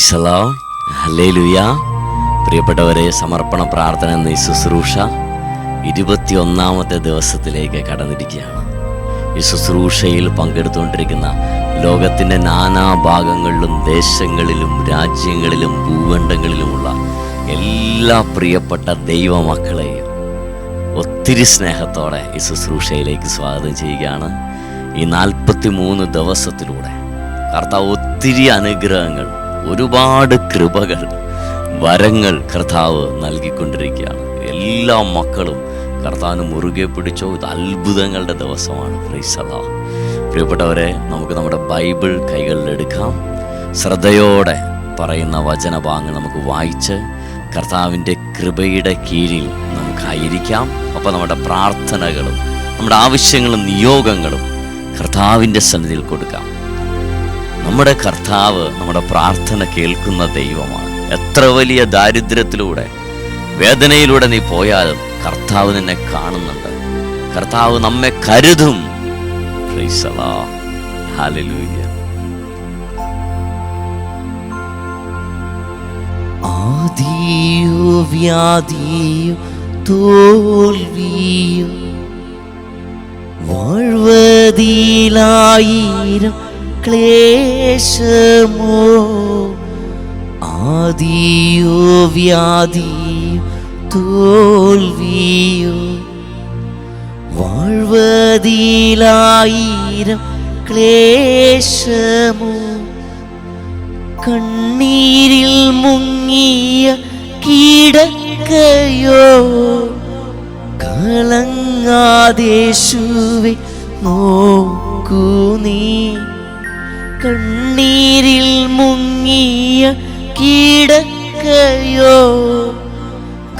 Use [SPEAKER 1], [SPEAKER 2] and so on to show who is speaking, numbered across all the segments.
[SPEAKER 1] പ്രൈസലോ hallelujah പ്രിയപ്പെട്ടവരെ സമർപ്പണ പ്രാർത്ഥന എന്ന ഈ ശുശ്രൂഷ ഇരുപത്തിയൊന്നാമത്തെ ദിവസത്തിലേക്ക് കടന്നിരിക്കുകയാണ്. ഈ ശുശ്രൂഷയിൽ പങ്കെടുത്തുകൊണ്ടിരിക്കുന്ന ലോകത്തിന്റെ നാനാ ഭാഗങ്ങളിലും ദേശങ്ങളിലും രാജ്യങ്ങളിലും ഭൂഖണ്ഡങ്ങളിലുമുള്ള എല്ലാ പ്രിയപ്പെട്ട ദൈവമക്കളെയും ഒത്തിരി സ്നേഹത്തോടെ ഈ ശുശ്രൂഷയിലേക്ക് സ്വാഗതം ചെയ്യുകയാണ്. ഈ നാൽപ്പത്തി മൂന്ന് ദിവസത്തിലൂടെ കർത്താവ് ഒത്തിരി അനുഗ്രഹങ്ങൾ ഒരുപാട് കൃപകൾ വരങ്ങൾ കർത്താവ് നൽകിക്കൊണ്ടിരിക്കുകയാണ്. എല്ലാ മക്കളും കർത്താവിന് മുറുകെ പിടിച്ചോ ഇത് അത്ഭുതങ്ങളുടെ ദിവസമാണ്. പ്രിയപ്പെട്ടവരെ നമുക്ക് നമ്മുടെ ബൈബിൾ കൈകളിലെടുക്കാം ശ്രദ്ധയോടെ പറയുന്ന വചനഭാഗങ്ങൾ നമുക്ക് വായിച്ച് കർത്താവിന്റെ കൃപയുടെ കീഴിൽ നമുക്കായിരിക്കാം. അപ്പോൾ നമ്മുടെ പ്രാർത്ഥനകളും നമ്മുടെ ആവശ്യങ്ങളും നിയോഗങ്ങളും കർത്താവിന്റെ സന്നിധിയിൽ കൊടുക്കാം. നമ്മുടെ കർത്താവ് നമ്മുടെ പ്രാർത്ഥന കേൾക്കുന്ന ദൈവമാണ്. എത്ര വലിയ ദാരിദ്ര്യത്തിലൂടെ വേദനയിലൂടെ നീ പോയാലും കർത്താവ് നിന്നെ കാണുന്നുണ്ട്. കർത്താവ് നമ്മെ കരുതും.
[SPEAKER 2] ആദിയോ വ്യാധിയോ തോൽവിയോ വാഴ്വതിലായിരം ക്ലേശമോ? ആദിയോ വ്യാധിയോ? തോൽവിയോ? വാഴ്വതിലായിരം ക്ലേശമോ? കണ്ണീരിൽ മുങ്ങിയ കീടക്കയോ? കളങ്ങാദേശുവെ നോക്കൂ നീ. കണ്ണീരിൽ മുങ്ങിയ കീടക്കയോ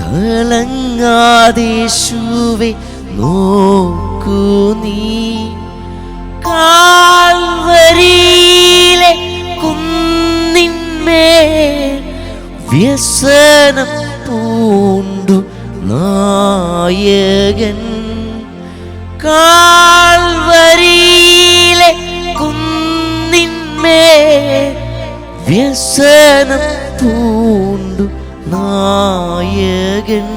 [SPEAKER 2] കളങ്ങാദേശുവെ നോക്കൂ നീ. കാൽവരിയിലെ കുന്നിന്മേ വ്യസനം പൂണ്ടു നായകൻ. കാൽവരിയിലെ വ്യസനം പൂണ്ടു നായകൻ.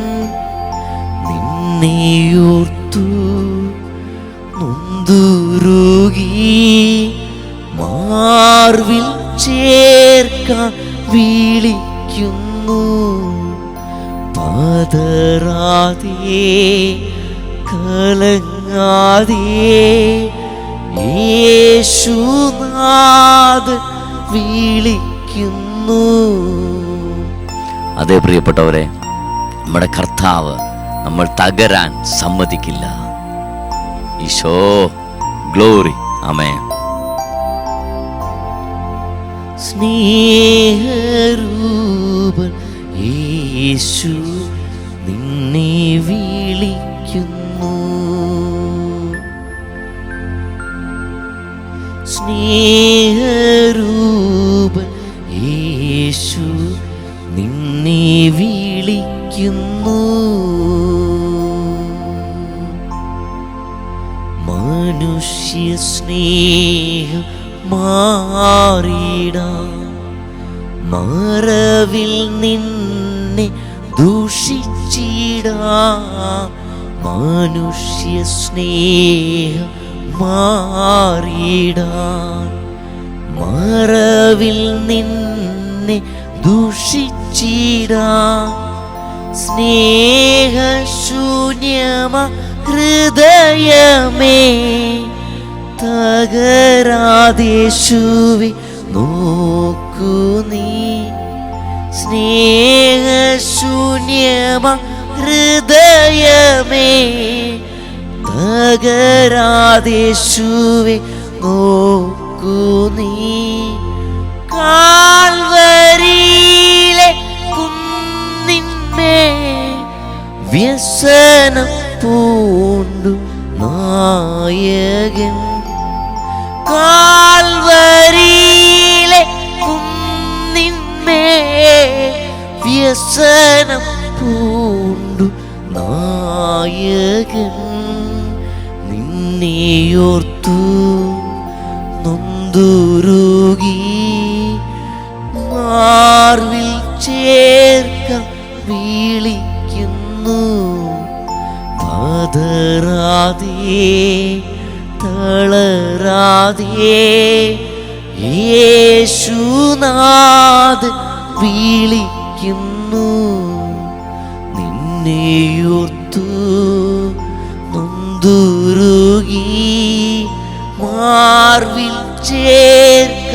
[SPEAKER 2] നിന്നെയോർത്തു നൊന്തുരുകി മാർവിൽ ചേർക്കാൻ വിളിക്കുന്നു. പതറാതെ കലങ്ങാതെ യേശുനാഥ് വിളിക്കുന്നു.
[SPEAKER 1] അതേ പ്രിയപ്പെട്ടവരെ നമ്മുടെ കർത്താവ് നമ്മൾ തകരാൻ സമ്മതിക്കില്ല. ഈശോ ഗ്ലോറി. അമേ
[SPEAKER 2] സ്നേഹരൂപൻ യേശു മാറിടാം. മറവിൽ നിന്നെ ദൂഷിച്ചിടാം. മനുഷ്യ സ്നേഹം മാറിടാൻ മറവിൽ നിന്നെ ദൂഷിച്ചിടാ. സ്നേഹശൂന്യമ ഹൃദയമേ. തകരാദേശുവി നോക്കൂ നീ. സ്നേഹശൂന്യമ ഹൃദയമേ. തകരാദേശുവി നോക്കൂ നീ. കാൽവരിയിലെ കുന്നിന്മേ വ്യസനം പൂണ്ടു നായകൻ. കാൽവരിയിലെ കുന്നിന്മേ വ്യസനം പൂണ്ടു നായകൻ നിന്നെയോർത്തു നൊന്തുരുകി മാർവിൽ ചേർക്ക വിളിക്കുന്നു. പതറാതെ തളരാതെ യേശുനാഥ് വിളിക്കുന്നു. നിന്നെയോർത്തു നൊന്തുരുകി മാർവിൽ ചേർക്ക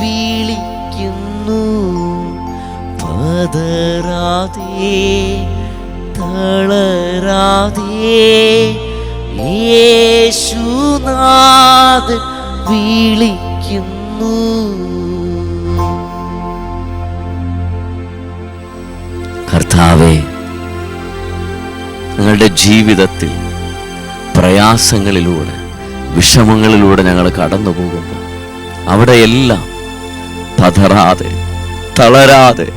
[SPEAKER 2] വിളിക്കുന്നു. പതരാതെ തളരാതെ യേശുനാഥ് വിളിക്കുന്നു.
[SPEAKER 1] കർത്താവെ ഞങ്ങളുടെ ജീവിതത്തിൽ പ്രയാസങ്ങളിലൂടെ വിഷമങ്ങളിലൂടെ ഞങ്ങൾ കടന്നു പോകുമ്പോൾ അവിടെയെല്ലാം പതറാതെ തളരാതെ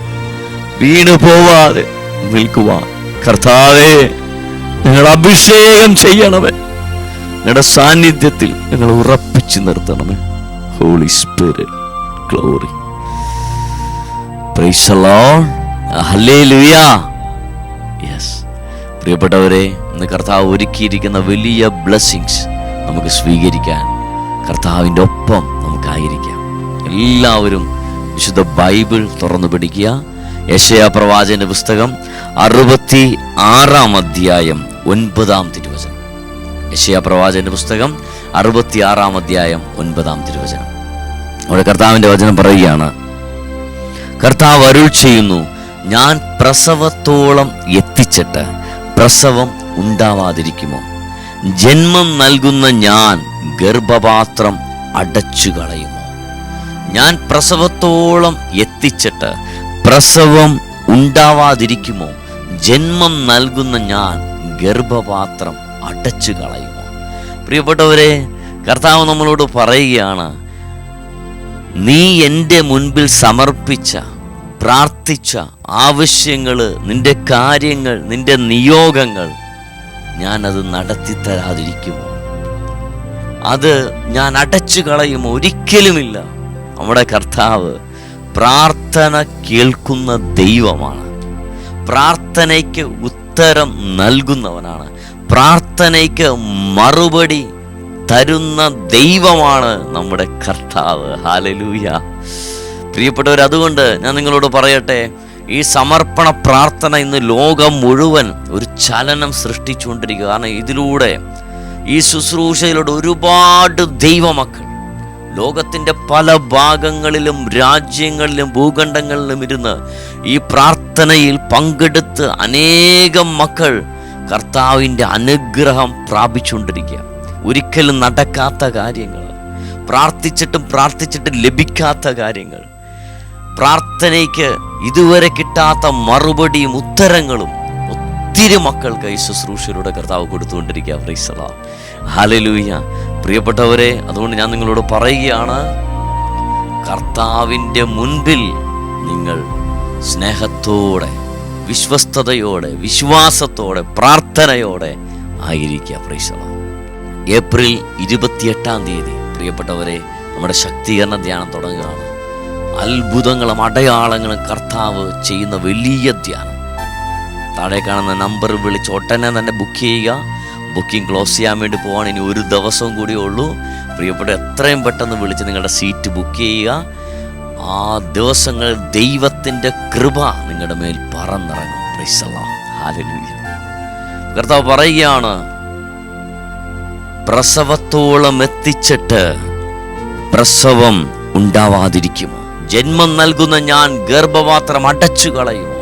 [SPEAKER 1] വീണു പോവാതെ നിൽക്കുവാൻ കർത്താവെ ഞങ്ങൾ അഭിഷേകം ചെയ്യണമേ. ഞങ്ങളുടെ സാന്നിധ്യത്തിൽ ഞങ്ങൾ ഉറപ്പിച്ചു നിർത്തണമേ. ഹോളി സ്പിരിറ്റ് ഗ്ലോറി യെസ് പ്രിയപ്പെട്ടവരെ ഇന്ന് കർത്താവ് ഒരുക്കിയിരിക്കുന്ന വലിയ ബ്ലെസ്സിങ്സ് നമുക്ക് സ്വീകരിക്കാൻ കർത്താവിന്റെ ഒപ്പം നമുക്കായിരിക്കാം. എല്ലാവരും വിശുദ്ധ ബൈബിൾ തുറന്നു പിടിക്കുക യശയ പ്രവാചന്റെ പുസ്തകം അറുപത്തി ആറാം അധ്യായം ഒൻപതാം തിരുവചനം. യശയ പ്രവാചന്റെ പുസ്തകം അറുപത്തി ആറാം അധ്യായം ഒൻപതാം തിരുവചനം. അവിടെ കർത്താവിന്റെ വചനം പറയുകയാണ് കർത്താവ് അരുൾ ചെയ്യുന്നു ഞാൻ പ്രസവത്തോളം എത്തിച്ചിട്ട് പ്രസവം ഉണ്ടാവാതിരിക്കുമോ? ജന്മം നൽകുന്ന ഞാൻ ഗർഭപാത്രം അടച്ചു കളയുമോ ഞാൻ പ്രസവത്തോളം എത്തിച്ചിട്ട് പ്രസവം ഉണ്ടാവാതിരിക്കുമോ? ജന്മം നൽകുന്ന ഞാൻ ഗർഭപാത്രം അടച്ചു കളയുമോ? പ്രിയപ്പെട്ടവരെ കർത്താവ് നമ്മളോട് പറയുകയാണ് നീ എന്റെ മുൻപിൽ സമർപ്പിച്ച പ്രാർത്ഥിച്ച ആവശ്യങ്ങൾ നിന്റെ കാര്യങ്ങൾ നിന്റെ നിയോഗങ്ങൾ ഞാനത് നടത്തി തരാതിരിക്കുമോ? അത് ഞാൻ അടച്ചു കളയുമോ ഒരിക്കലുമില്ല. നമ്മുടെ കർത്താവ് പ്രാർത്ഥന കേൾക്കുന്ന ദൈവമാണ്. പ്രാർത്ഥനയ്ക്ക് ഉത്തരം നൽകുന്നവനാണ്. പ്രാർത്ഥനയ്ക്ക് മറുപടി തരുന്ന ദൈവമാണ് നമ്മുടെ കർത്താവ്. ഹാലലൂയ പ്രിയപ്പെട്ടവർ അതുകൊണ്ട് ഞാൻ നിങ്ങളോട് പറയട്ടെ ഈ സമർപ്പണ പ്രാർത്ഥന ഇന്ന് ലോകം മുഴുവൻ ഒരു ചലനം സൃഷ്ടിച്ചുകൊണ്ടിരിക്കുക കാരണം ഇതിലൂടെ ഈ ശുശ്രൂഷയിലൂടെ ഒരുപാട് ദൈവമക്കൾ ലോകത്തിന്റെ പല ഭാഗങ്ങളിലും രാജ്യങ്ങളിലും ഭൂഖണ്ഡങ്ങളിലും ഇരുന്ന് ഈ പ്രാർത്ഥനയിൽ പങ്കെടുത്ത് അനേകം മക്കൾ കർത്താവിന്റെ അനുഗ്രഹം പ്രാപിച്ചുകൊണ്ടിരിക്കുക. ഒരിക്കലും നടക്കാത്ത കാര്യങ്ങൾ പ്രാർത്ഥിച്ചിട്ടും പ്രാർത്ഥിച്ചിട്ടും ലഭിക്കാത്ത കാര്യങ്ങൾ. പ്രാർത്ഥനയ്ക്ക് ഇതുവരെ കിട്ടാത്ത മറുപടിയും ഉത്തരങ്ങളും ഒത്തിരി മക്കൾക്ക് ഈ ശുശ്രൂഷയിലൂടെ കർത്താവ് കൊടുത്തുകൊണ്ടിരിക്കുക. ഹലലൂയ പ്രിയപ്പെട്ടവരെ അതുകൊണ്ട് ഞാൻ നിങ്ങളോട് പറയുകയാണ് കർത്താവിന്റെ മുൻപിൽ നിങ്ങൾ സ്നേഹത്തോടെ വിശ്വസ്തയോടെ വിശ്വാസത്തോടെ പ്രാർത്ഥനയോടെ ആയിരിക്കുക. ഫ്രൈസല ഏപ്രിൽ ഇരുപത്തിയെട്ടാം തീയതി പ്രിയപ്പെട്ടവരെ നമ്മുടെ ശക്തീകരണ ധ്യാനം തുടങ്ങുകയാണ്. അത്ഭുതങ്ങളും അടയാളങ്ങളും കർത്താവ് ചെയ്യുന്ന വലിയ ധ്യാനം. താഴെ കാണുന്ന നമ്പർ വിളിച്ച് ഉടനെ തന്നെ ബുക്ക് ചെയ്യുക. ബുക്കിംഗ് ക്ലോസ് ചെയ്യാൻ വേണ്ടി പോവാണ്. ഇനി ഒരു ദിവസവും കൂടിയേ ഉള്ളൂ. പ്രിയപ്പെട്ട എത്രയും പെട്ടെന്ന് വിളിച്ച് നിങ്ങളുടെ സീറ്റ് ബുക്ക് ചെയ്യുക. ആ ദിവസങ്ങൾ ദൈവത്തിന്റെ കൃപ നിങ്ങളുടെ മേൽ പറന്നിറങ്ങും. കർത്താവ് പറയുകയാണ് പ്രസവത്തോളം എത്തിച്ചിട്ട് പ്രസവം ഉണ്ടാവാതിരിക്കുമോ? ജന്മം നൽകുന്ന ഞാൻ ഗർഭപാത്രം അടച്ചു കളയുമോ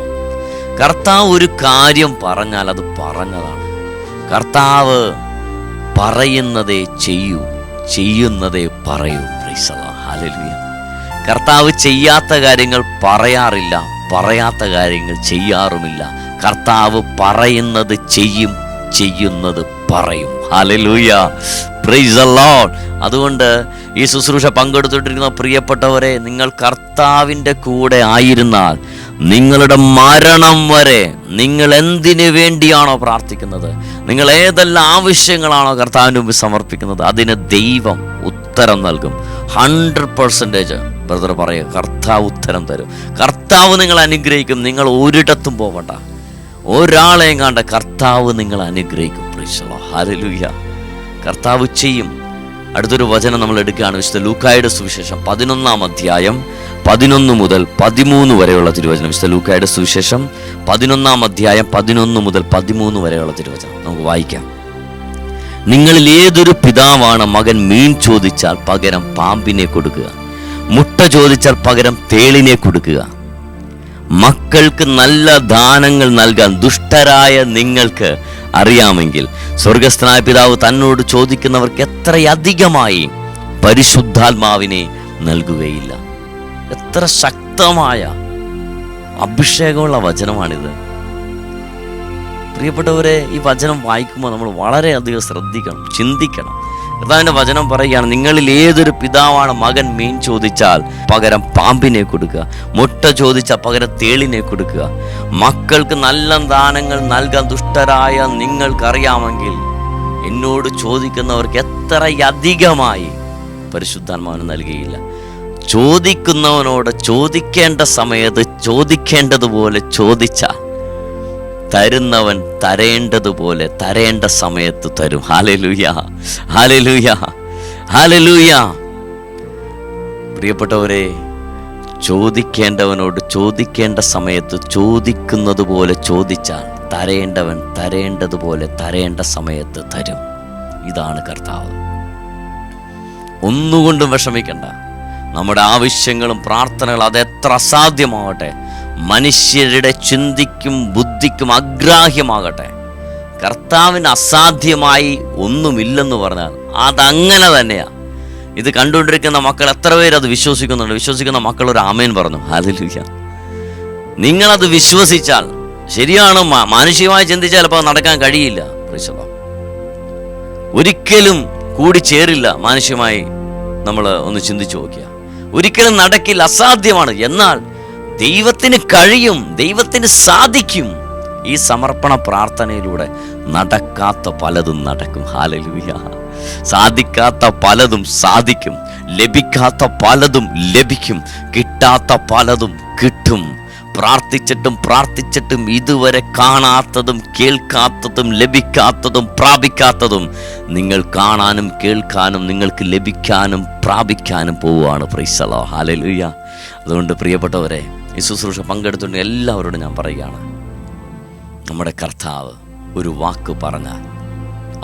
[SPEAKER 1] കർത്താവ് ഒരു കാര്യം പറഞ്ഞാൽ അത് പറഞ്ഞതാണ്. കർത്താവ് പറയുന്നതേ ചെയ്യൂ ചെയ്യുന്നതേ പറയൂ. ഹാലലുയ കർത്താവ് ചെയ്യാത്ത കാര്യങ്ങൾ പറയാറില്ല പറയാത്ത കാര്യങ്ങൾ ചെയ്യാറുമില്ല. കർത്താവ് പറയുന്നത് ചെയ്യും ചെയ്യുന്നത് പറയും. ഹലലൂയ പ്രൈസ് ലോഡ് അതുകൊണ്ട് ഈ ശുശ്രൂഷ പങ്കെടുത്തിട്ടിരുന്ന പ്രിയപ്പെട്ടവരെ നിങ്ങൾ കർത്താവിന്റെ കൂടെ ആയിരുന്നാൽ നിങ്ങളുടെ മരണം വരെ നിങ്ങൾ എന്തിനു വേണ്ടിയാണോ പ്രാർത്ഥിക്കുന്നത്? നിങ്ങൾ ഏതെല്ലാം ആവശ്യങ്ങളാണോ കർത്താവിന് മുമ്പ് സമർപ്പിക്കുന്നത്? അതിന് ദൈവം ഉത്തരം നൽകും. ഹൺഡ്രഡ് പെർസെന്റേജ് ബ്രദർ പറയുക കർത്താവ് ഉത്തരം തരും. കർത്താവ് നിങ്ങൾ അനുഗ്രഹിക്കും. നിങ്ങൾ ഒരിടത്തും പോകണ്ട ഒരാളെയും കണ്ട കർത്താവ് നിങ്ങൾ അനുഗ്രഹിക്കും. കർത്താവ് ചെയ്യും. അടുത്തൊരു വചനം നമ്മൾ എടുക്കുകയാണ് വിശുദ്ധ ലൂക്കായുടെ സുവിശേഷം പതിനൊന്നാം അധ്യായം പതിനൊന്ന് മുതൽ പതിമൂന്ന് വരെയുള്ള തിരുവചനം. വിശുദ്ധ ലൂക്കായുടെ സുവിശേഷം പതിനൊന്നാം അധ്യായം പതിനൊന്ന് മുതൽ പതിമൂന്ന് വരെയുള്ള തിരുവചനം. നമുക്ക് വായിക്കാം. നിങ്ങളിൽ ഏതൊരു പിതാവാണ് മകൻ മീൻ ചോദിച്ചാൽ പകരം പാമ്പിനെ കൊടുക്കുക. മുട്ട ചോദിച്ചാൽ പകരം തേളിനെ കൊടുക്കുക. മക്കൾക്ക് നല്ല ദാനങ്ങൾ നൽകാൻ ദുഷ്ടരായ നിങ്ങൾക്ക് അറിയാമെങ്കിൽ സ്വർഗസ്ഥനായ പിതാവ് തന്നോട് ചോദിക്കുന്നവർക്ക് എത്രയധികമായി പരിശുദ്ധാത്മാവിനെ നൽകുകയില്ല. എത്ര ശക്തമായ അഭിഷേകമുള്ള വചനമാണിത്. പ്രിയപ്പെട്ടവരെ ഈ വചനം വായിക്കുമ്പോൾ നമ്മൾ വളരെയധികം ശ്രദ്ധിക്കണം ചിന്തിക്കണം. കർത്താവിന്റെ വചനം പറയുകയാണ് നിങ്ങളിൽ ഏതൊരു പിതാവാണ് മകൻ മീൻ ചോദിച്ചാൽ പകരം പാമ്പിനെ കൊടുക്കുക മുട്ട ചോദിച്ചാൽ പകരം തേളിനെ കൊടുക്കുക. മക്കൾക്ക് നല്ല ദാനങ്ങൾ നൽകാൻ ദുഷ്ടരായ നിങ്ങൾക്കറിയാമെങ്കിൽ എന്നോട് ചോദിക്കുന്നവർക്ക് എത്രയധികമായി പരിശുദ്ധാത്മാവിന് നൽകിയില്ല. ചോദിക്കുന്നവനോട് ചോദിക്കേണ്ട സമയത്ത് ചോദിക്കേണ്ടതുപോലെ ചോദിച്ചാൽ തരുന്നവൻ തരേണ്ടതുപോലെ തരേണ്ട സമയത്ത് തരും. ഹാലലൂയ ഹാലലൂയ ഹാലലൂയ പ്രിയപ്പെട്ടവരെ ചോദിക്കേണ്ടവനോട് ചോദിക്കേണ്ട സമയത്ത് ചോദിക്കുന്നത് പോലെ ചോദിച്ചാൽ തരേണ്ടവൻ തരേണ്ടതുപോലെ തരേണ്ട സമയത്ത് തരും. ഇതാണ് കർത്താവ്. ഒന്നുകൊണ്ടും വിഷമിക്കണ്ട. നമ്മുടെ ആവശ്യങ്ങളും പ്രാർത്ഥനകളും അത് എത്ര അസാധ്യമാവട്ടെ. മനുഷ്യരുടെ ചിന്തിക്കും ബുദ്ധിക്കും അഗ്രാഹ്യമാകട്ടെ. കർത്താവിന് അസാധ്യമായി ഒന്നുമില്ലെന്ന് പറഞ്ഞാൽ അതങ്ങനെ തന്നെയാണ് ഇത് കണ്ടുകൊണ്ടിരിക്കുന്ന മക്കൾ എത്ര പേര് അത് വിശ്വസിക്കുന്നുണ്ട്? വിശ്വസിക്കുന്ന മക്കൾ ഒരു ആമേൻ പറഞ്ഞു. ഹാലലുയ്യ നിങ്ങളത് വിശ്വസിച്ചാൽ ശരിയാണ് മാനുഷികമായി ചിന്തിച്ചാൽ അപ്പോൾ നടക്കാൻ കഴിയില്ല. ഒരിക്കലും കൂടി ചേരില്ല മാനുഷികമായി നമ്മൾ ഒന്ന് ചിന്തിച്ചു നോക്കിയ ഒരിക്കലും നടക്കില്ല അസാധ്യമാണ്. എന്നാൽ ദൈവത്തിന് കഴിയും ദൈവത്തിന് സാധിക്കും. ഈ സമർപ്പണ പ്രാർത്ഥനയിലൂടെ നടക്കാത്ത പലതും നടക്കും. ഹാലലൂയ. സാധിക്കാത്ത പലതും സാധിക്കും. ലഭിക്കാത്ത പലതും ലഭിക്കും. കിട്ടാത്ത പലതും കിട്ടും. പ്രാർത്ഥിച്ചിട്ടും പ്രാർത്ഥിച്ചിട്ടും ഇതുവരെ കാണാത്തതും കേൾക്കാത്തതും ലഭിക്കാത്തതും പ്രാപിക്കാത്തതും നിങ്ങൾ കാണാനും കേൾക്കാനും നിങ്ങൾക്ക് ലഭിക്കാനും പ്രാപിക്കാനും പോവുകയാണ്. പ്രൈസലോ ഹാലലുയ്യ അതുകൊണ്ട് പ്രിയപ്പെട്ടവരെ ഈ ശുശ്രൂഷ പങ്കെടുത്തുകൊണ്ട് എല്ലാവരോടും ഞാൻ പറയുകയാണ് നമ്മുടെ കർത്താവ് ഒരു വാക്ക് പറഞ്ഞാൽ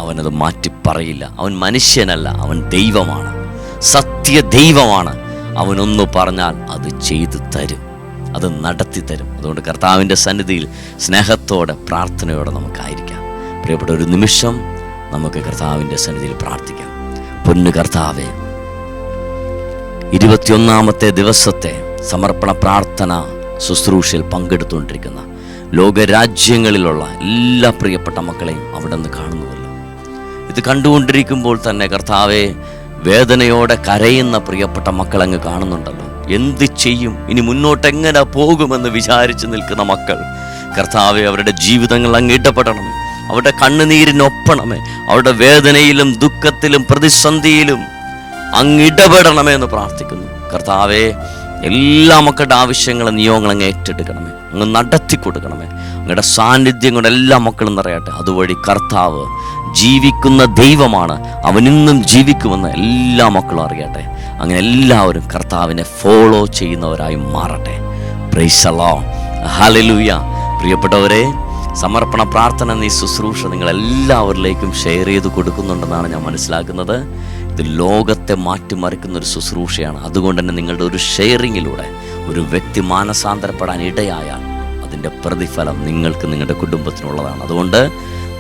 [SPEAKER 1] അവനത് മാറ്റി പറയില്ല. അവൻ മനുഷ്യനല്ല അവൻ ദൈവമാണ്. സത്യ ദൈവമാണ്. അവനൊന്ന് പറഞ്ഞാൽ അത് ചെയ്തു തരും അത് നടത്തി തരും. അതുകൊണ്ട് കർത്താവിന്റെ സന്നിധിയിൽ സ്നേഹത്തോടെ പ്രാർത്ഥനയോടെ നമുക്കായിരിക്കാം. പ്രിയപ്പെട്ട ഒരു നിമിഷം നമുക്ക് കർത്താവിന്റെ സന്നിധിയിൽ പ്രാർത്ഥിക്കാം. പൊന്നു കർത്താവേ ഇരുപത്തിയൊന്നാമത്തെ ദിവസത്തെ സമർപ്പണ പ്രാർത്ഥന ശുശ്രൂഷയിൽ പങ്കെടുത്തുകൊണ്ടിരിക്കുന്ന ലോകരാജ്യങ്ങളിലുള്ള എല്ലാ പ്രിയപ്പെട്ട മക്കളെയും അവിടെ നിന്ന് കാണുന്നുവല്ലോ. ഇത് കണ്ടുകൊണ്ടിരിക്കുമ്പോൾ തന്നെ കർത്താവെ വേദനയോടെ കരയുന്ന പ്രിയപ്പെട്ട മക്കൾ അങ്ങ് കാണുന്നുണ്ടല്ലോ. എന്ത് ചെയ്യും? ഇനി മുന്നോട്ട് എങ്ങനെ പോകുമെന്ന് വിചാരിച്ച് നിൽക്കുന്ന മക്കൾ. കർത്താവെ അവരുടെ ജീവിതങ്ങൾ അങ്ങ് ഇടപെടണമേ. അവരുടെ കണ്ണുനീരിനൊപ്പണമേ അവരുടെ വേദനയിലും ദുഃഖത്തിലും പ്രതിസന്ധിയിലും അങ്ങിടപെടണമേ എന്ന് പ്രാർത്ഥിക്കുന്നു. കർത്താവെ എല്ലാ മക്കളുടെ ആവശ്യങ്ങളും നിയോഗങ്ങൾ അങ്ങ് ഏറ്റെടുക്കണമേ. അങ്ങ് നടത്തി കൊടുക്കണമേ. അങ്ങയുടെ സാന്നിധ്യം കൊണ്ട് എല്ലാ മക്കളും നിറയട്ടെ. അതുവഴി കർത്താവ് ജീവിക്കുന്ന ദൈവമാണ്. അവനിന്നും ജീവിക്കുമെന്ന് എല്ലാ മക്കളും അറിയട്ടെ. അങ്ങനെ എല്ലാവരും കർത്താവിനെ ഫോളോ ചെയ്യുന്നവരായി മാറട്ടെ. പ്രൈസലോ ഹലലൂയ പ്രിയപ്പെട്ടവരെ സമർപ്പണ പ്രാർത്ഥന നീ ശുശ്രൂഷ നിങ്ങൾ എല്ലാവരിലേക്കും ഷെയർ ചെയ്ത് കൊടുക്കുന്നുണ്ടെന്നാണ് ഞാൻ മനസ്സിലാക്കുന്നത്. ഇത് ലോകത്തെ മാറ്റിമറിക്കുന്ന ഒരു ശുശ്രൂഷയാണ്. അതുകൊണ്ട് തന്നെ നിങ്ങളുടെ ഒരു ഷെയറിങ്ങിലൂടെ ഒരു വ്യക്തി മാനസാന്തരപ്പെടാൻ ഇടയായാൽ അതിന്റെ പ്രതിഫലം നിങ്ങൾക്ക് നിങ്ങളുടെ കുടുംബത്തിനുള്ളതാണ്. അതുകൊണ്ട്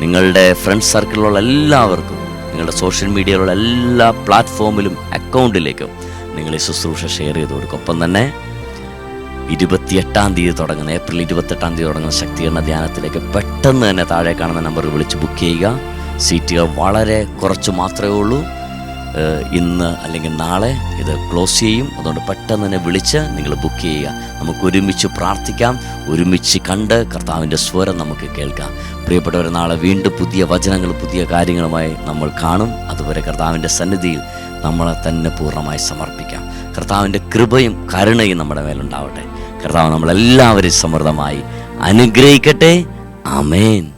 [SPEAKER 1] നിങ്ങളുടെ ഫ്രണ്ട് സർക്കിളിലുള്ള എല്ലാവർക്കും നിങ്ങളുടെ സോഷ്യൽ മീഡിയയിലുള്ള എല്ലാ പ്ലാറ്റ്ഫോമിലും അക്കൗണ്ടിലേക്കും നിങ്ങൾ ഈ ശുശ്രൂഷ ഷെയർ ചെയ്ത് കൊടുക്കും. ഒപ്പം തന്നെ ഇരുപത്തിയെട്ടാം തീയതി തുടങ്ങുന്ന ഏപ്രിൽ ഇരുപത്തെട്ടാം തീയതി തുടങ്ങുന്ന ശക്തീകരണ ധ്യാനത്തിലേക്ക് പെട്ടെന്ന് തന്നെ താഴെ കാണുന്ന നമ്പറിൽ വിളിച്ച് ബുക്ക് ചെയ്യുക. സീറ്റുകൾ വളരെ കുറച്ച് മാത്രമേ ഉള്ളൂ. ഇന്ന് അല്ലെങ്കിൽ നാളെ ഇത് ക്ലോസ് ചെയ്യും. അതുകൊണ്ട് പെട്ടെന്ന് തന്നെ വിളിച്ച് നിങ്ങൾ ബുക്ക് ചെയ്യുക. നമുക്ക് ഒരുമിച്ച് പ്രാർത്ഥിക്കാം. ഒരുമിച്ച് കണ്ട് കർത്താവിന്റെ സ്വരം നമുക്ക് കേൾക്കാം. പ്രിയപ്പെട്ടവർ നാളെ വീണ്ടും പുതിയ വചനങ്ങൾ പുതിയ കാര്യങ്ങളുമായി നമ്മൾ കാണും. അതുവരെ കർത്താവിന്റെ സന്നിധിയിൽ നമ്മളെ തന്നെ പൂർണമായി സമർപ്പിക്കാം. കർത്താവിന്റെ കൃപയും കരുണയും നമ്മുടെ മേലുണ്ടാവട്ടെ. കർത്താവ് നമ്മളെല്ലാവരും സമൃദ്ധമായി അനുഗ്രഹിക്കട്ടെ. അമേൻ